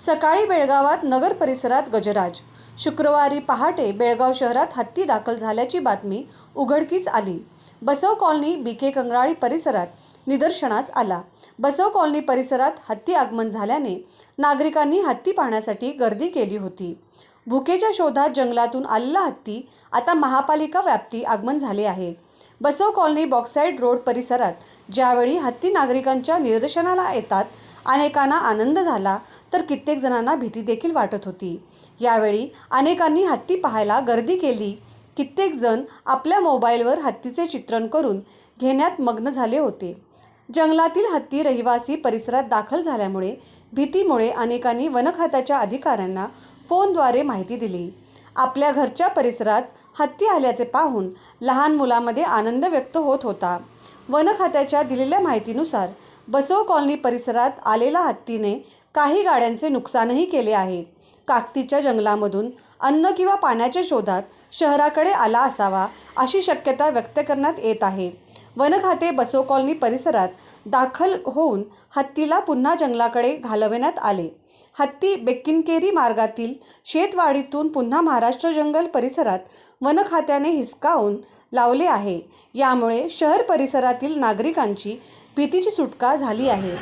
सकाळी बेळगावात नगर परिसरात गजराज. शुक्रवारी पहाटे बेळगाव शहरात हत्ती दाखल झाल्याची बातमी उघडकीस आली. बसव कॉलनी बी के कंगराळी परिसरात निदर्शनास आला. बसव कॉलनी परिसरात हत्ती आगमन झाल्याने नागरिकांनी हत्ती पाहण्यासाठी गर्दी केली होती. भुकेच्या शोधात जंगलातून आलेला हत्ती आता महापालिका व्याप्ती आगमन झाले आहे. बसव कॉलनी बॉक्साईड रोड परिसरात ज्यावेळी हत्ती नागरिकांच्या निदर्शनाला येतात अनेकांना आनंद झाला तर कित्येक जणांना भीती देखील वाटत होती. यावेळी अनेकांनी हत्ती पाहायला गर्दी केली. कित्येक जण आपल्या मोबाईलवर हत्तीचे चित्रण करून घेण्यात मग्न झाले होते. जंगलातील हत्ती रहिवासी परिसरात दाखल झाल्यामुळे भीतीमुळे अनेकांनी वनखात्याच्या अधिकाऱ्यांना फोनद्वारे माहिती दिली. आपल्या घरच्या परिसरात हत्ती आल्याचे पाहून लहान मुलामध्ये आनंद व्यक्त होत होता. वन खात्याच्या दिलेल्या माहितीनुसार बसव कॉलनी परिसरात आलेला हत्तीने काही गाड्यांचे नुकसानही केले आहे. काकतीच्या जंगलामधून अन्न किंवा पाण्याच्या शोधात शहराकडे आला असावा अशी शक्यता व्यक्त करण्यात येत आहे. वन खाते बसव कॉलनी परिसरात दाखल होऊन हत्तीला पुन्हा जंगलाकडे घालविण्यात आले. हत्ती बेक्किनकेरी मार्गातील शेतवाडीतून पुन्हा महाराष्ट्र जंगल परिसरात वन खात्याने हिसकावून लावले आहे. यामुळे शहर परिसरातील नागरिकांची भीतीची सुटका झाली आहे.